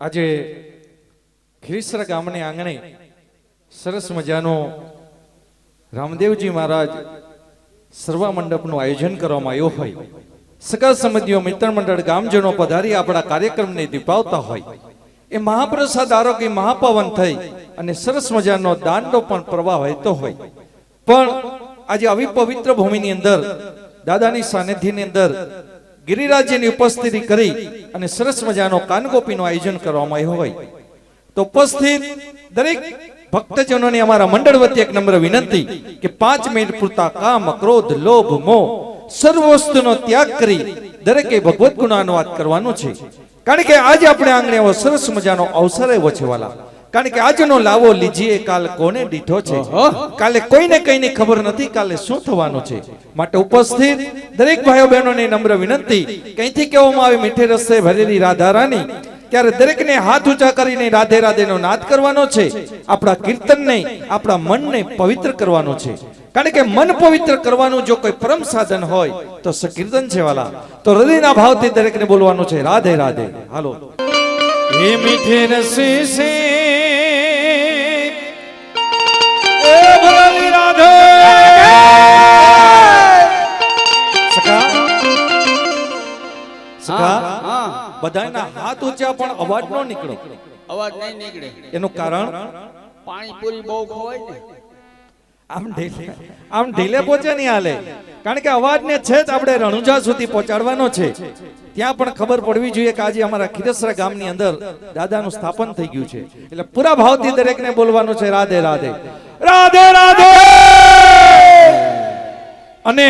આજે ખીરીસરા ગામને આંગણે સરસ મજાનો રામદેવજી મહારાજ સર્વા મંડપનું આયોજન કરવામાં આવ્યું હોય. સગા સંબંધીઓ મિત્ર મંડળ, ગામજનો પધારી આપણા કાર્યક્રમને દીપાવતા હોય. એ મહાપ્રસાદ આરોગ્ય મહાપવન થઈ અને સરસ મજાનો દાંડો પણ પ્રવાહ વહેતો હોય. પણ આજે આવી પવિત્ર ભૂમિની અંદર, દાદાની સાનિધ્યની અંદર ગિરિરાજની ઉપસ્થિતિ કરી અને સરસ મજાનો કાનગોપીનું આયોજન કરવામાં આવ્યું હોય. તો ઉપસ્થિત દરેક ભક્તજનોની અમારા મંડળ વતી એક નમ્ર વિનંતી કે પાંચ મિનિટ પૂરતા કામ, ક્રોધ, લોભ, મોહ સર્વ વસ્તુનો ત્યાગ કરી દરેકે ભગવત ગુણાનુવાદ કરવાનો છે. કારણ કે આજે આપણે આંગણે એવો સરસ મજાનો અવસર આવ્યો છે વાલા. કારણ કે આજનો લાવો લીજીએ કાલ કોને દીઠો છે? કાલે કોઈને કઈની ખબર નથી કાલે શું થવાનું છે? માટે ઉપસ્થિત દરેક ભાઈઓ બહેનોને નમ્ર વિનંતી કઈથી કહેવામાં આવે મીઠે રસ્તે ભરેલી રાધા રાની ત્યારે દરેકને હાથ ઊંચા કરીને રાધે રાધેનો નાદ કરવાનો છે આપણા કીર્તનને આપણા મનને પવિત્ર કરવાનો છે. કારણ કે મન પવિત્ર કરવાનું જો કોઈ પરમ સાધન હોય તો સકીર્તન છે વાલા. તો હૃદયના ભાવથી દરેકને બોલવાનું છે રાધે રાધે. હાલો. હે મીઠે રસે રાધે સખા સખા બધાના હાથ ઊંચા પણ અવાજ ન નીકળો. અવાજ નહીં નીકળે. એનું કારણ? પાણીપુરી બહુ ખવાય ને. આમ ઢીલે આમ ઢીલે પહોંચે નહીં હાલે. કારણ કે અવાજને છે જ આપણે રણુજા સુધી પહોંચાડવાનો છે. ત્યાં પણ ખબર પડવી જોઈએ કે આજે અમારા ખીરસરા ગામની અંદર દાદાનું સ્થાપન થઈ ગયું છે. એટલે પૂરા ભાવથી દરેકને બોલવાનું છે રાધે રાધે. રાધે રાધે! અને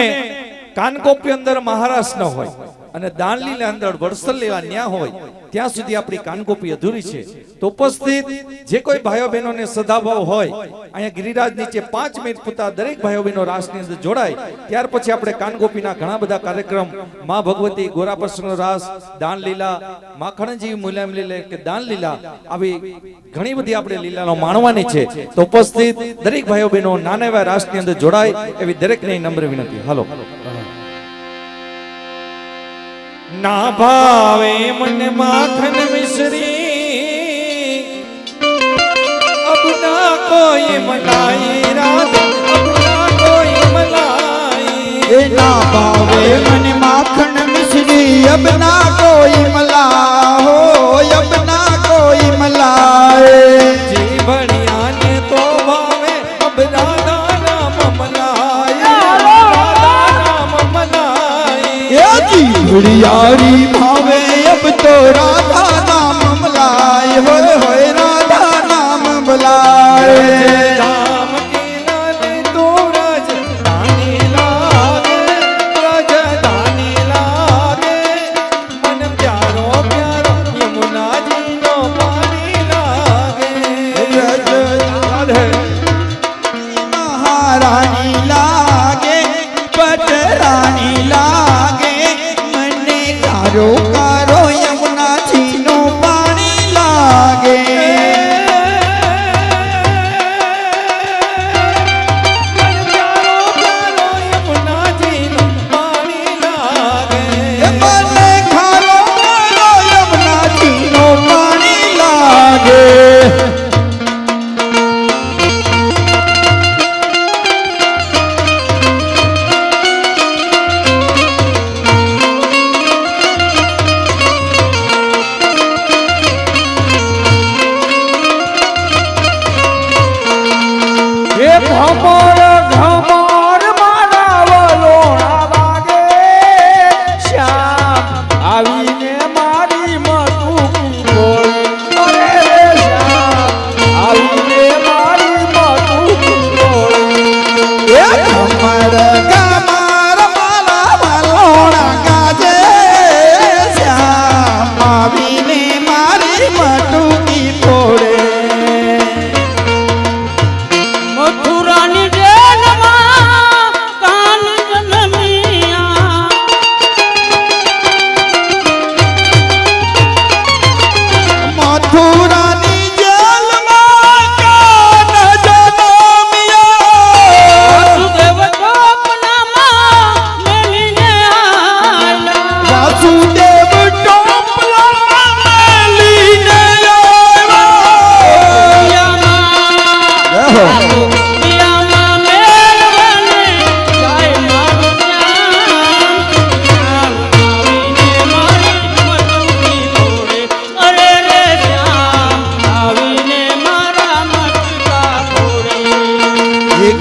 કાનકોપી અંદર મહારાષ્ટ્ર હોય. અને દાનલીલા અંદર વડસલ લેવા ન્યા હોય, ત્યાં સુધી આપણી કાનકોપી અધૂરી છે. તો ઉપસ્થિત જે કોઈ ભાઈઓ બહેનોને સદાભાવ હોય, અહીંયા ગિરિરાજ નીચે પાંચ મિનિટ પૂરતા દરેક ભાઈઓ બહેનો રાસની અંદર જોડાય, ત્યાર પછી આપણે કાનગોપીના ઘણા બધા કાર્યક્રમ, માં ભગવતી, ગોરાપ્રસંગનો રાસ, દાનલીલા માખણજી મુલાયમ લીલા કે દાન લીલા આવી ઘણી બધી આપણે લીલાનો માણવાની છે. તો ઉપસ્થિત દરેક ભાઈઓ બહેનો નાના એવા રાસની અંદર જોડાય, એવી દરેકને નમ્ર વિનંતી. હાલો. ના ભાવે મને માખન મિશ્રી અબ ના કોઈ મલાઈ રાત અબ ના કોઈ મલાઈ એ ના ભાવે મને માખન મિશ્રી અબ ના કોઈ મલા હો અબ ના કોઈ મલાય. જી ભણિયા ને તો ભાવે અબ રાધા જીવડિયારી ભાવે અબ તો રાધા નામ મલાય હોય હોય રાધા નામ મલાય લાગે ભોપો খুন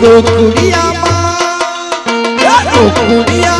গো কুড়িয়া মা কুড়িয়া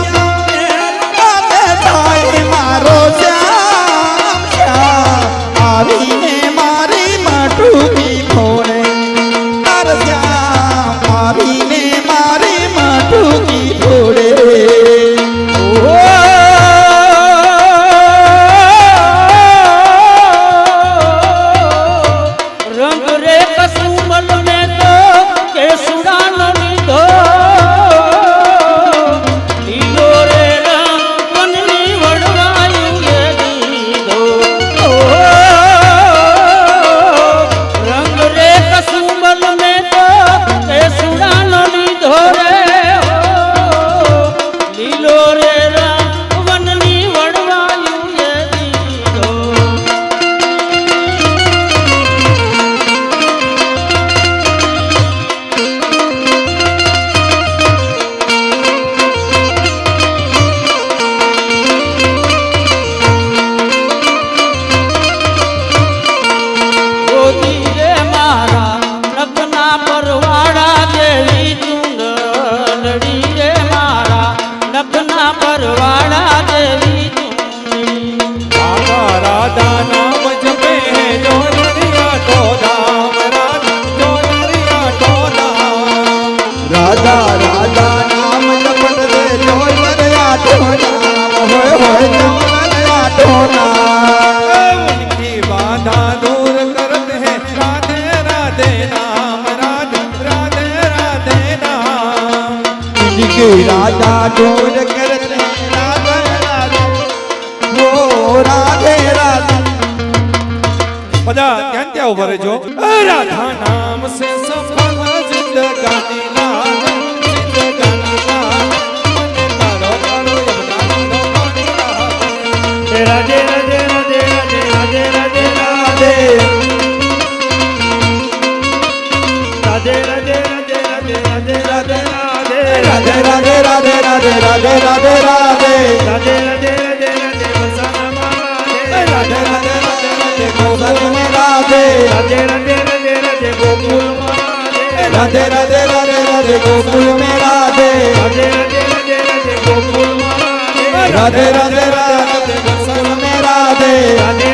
राधे राधे नाम राधे राधे राधे नाम इनकी राधा दूर करते राधे राधे वो राधे राधे બધા ત્યાં ત્યાં ઉભા રહેજો રાધા નામ સે રાધે રાધે રાધે રાધે રાધે રાધે રાધે રાધે રાધે રાધે રાધે રાધે ગોધર્મ રાધે રાધે રાધે રાધે રાધે ગોકુલ રાધે રાધે રાધે રાધે ગોકુલ મે રાધે રાધે રાધે રાધે રાધે ગોકુલ રાધે રાધે રાધે ગોકુલ મે રાધે રાધે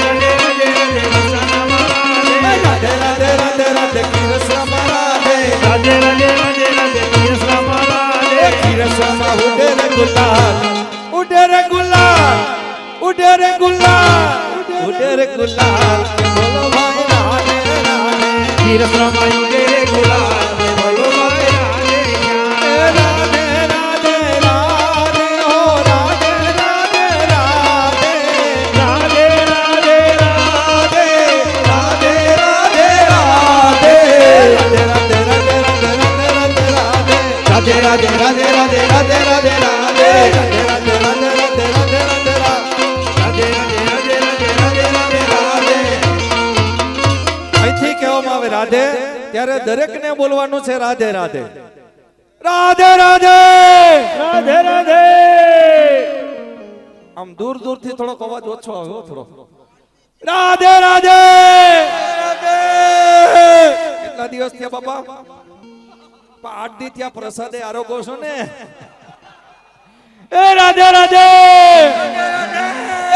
રાધે રાધે રાધે કૃષ્ણ રાધે રાધે રાધે રાધે ગુલાલ ઉડે રે ગુલાલ ઉડે રે ગુલાલ ઉડે રે ગુલાલ બોલો ભાઈ રાધે રાધે કૃષ્ણ યુગે રાધે ત્યારે દરેકને બોલવાનું છે રાધે રાધે. રાધે રાધે! રાધે રાધે! આમ દૂર દૂરથી થોડોક અવાજ ઓછો આવ્યો થોડો રાધે રાધે! કેટલા દિવસ થયા બાપા? આઠ દી ત્યાં પ્રસાદે આરોગો છો ને? એ રાધે રાધે!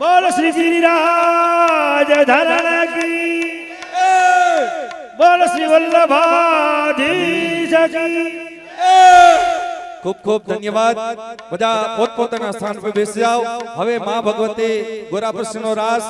બોલો શ્રી ગિરિરાજ ધરણ કી. બોલ શ્રી વલ્લભાધીશ ખૂબ ખૂબ ધન્યવાદ. બધા પોતપોતાના સ્થાન પર બેસી જાઓ હવે મા ભગવતી ગોરાપૃષ્ણનો રાસ